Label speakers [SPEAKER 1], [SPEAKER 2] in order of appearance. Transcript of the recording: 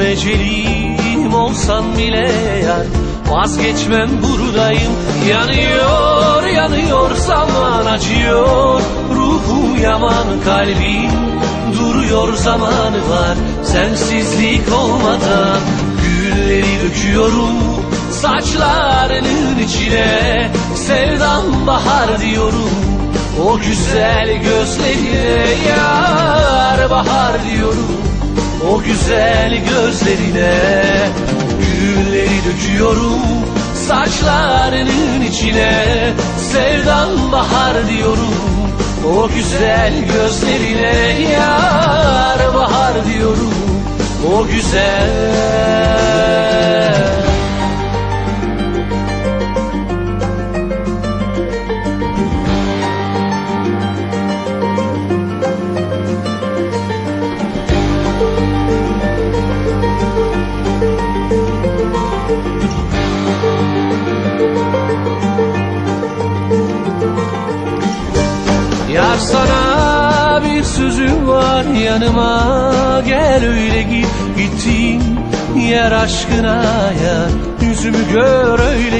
[SPEAKER 1] ecelim olsan bile yar. Vazgeçmem buradayım. Yanıyor yanıyor zaman acıyor. Ruhu yaman kalbim Duruyor zamanı var. Sensizlik olmadan Gülleri döküyorum Saçlarının içine. Sevdam bahar diyorum O güzel gözlerine Yar bahar diyorum O güzel gözlerine Gülleri döküyorum Saçlarının içine. Sevdam bahar diyorum O güzel gözlerine Yar bahar diyorum O güzel Yar sana bir sözüm var yanıma Gel öyle git gittiğin yer aşkına yar Yüzümü gör öyle